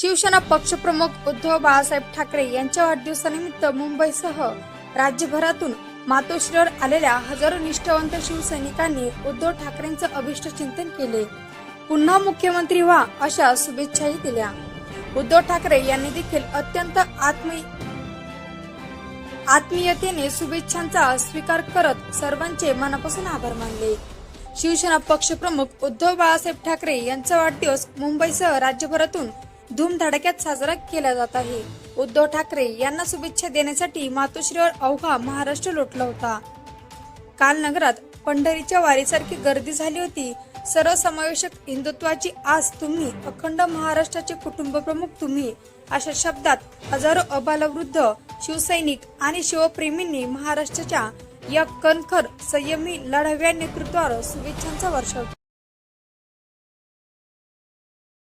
शिवसेना पक्षप्रमुख उद्धव बाळासाहेब ठाकरे यांच्या वाढदिवसानिमित्त मुंबईसह राज्यभरातून मातोश्रीवर आलेल्या हजारो निष्ठावंत शिवसैनिकांनी उद्धव ठाकरेंचं अभिष्ट चिंतन केले. पुन्हा मुख्यमंत्री व्हा अशा शुभेच्छाही दिल्या. उद्धव ठाकरे यांनी देखील अत्यंत आत्मी आत्मीयतेने शुभेच्छांचा स्वीकार करत सर्वांचे मनापासून आभार मानले. शिवसेना पक्षप्रमुख उद्धव बाळासाहेब ठाकरे यांचा वाढदिवस मुंबईसह राज्यभरातून धूमधडाक्यात साजरा केला जात आहे. उद्धव ठाकरे यांना शुभेच्छा देण्यासाठी मातोश्रीवर अवघा महाराष्ट्र लोटला होता. काल नगरात पंढरीच्या वारीसारखी गर्दी झाली होती. सर्वसमावेशक हिंदुत्वाची आज तुम्ही अखंड महाराष्ट्राचे कुटुंब प्रमुख तुम्ही अशा शब्दात हजारो अबालवृद्ध शिवसैनिक आणि शिवप्रेमींनी महाराष्ट्राच्या या कणखर संयमी लढाव्या नेतृत्वावर शुभेच्छांचा वर्षाव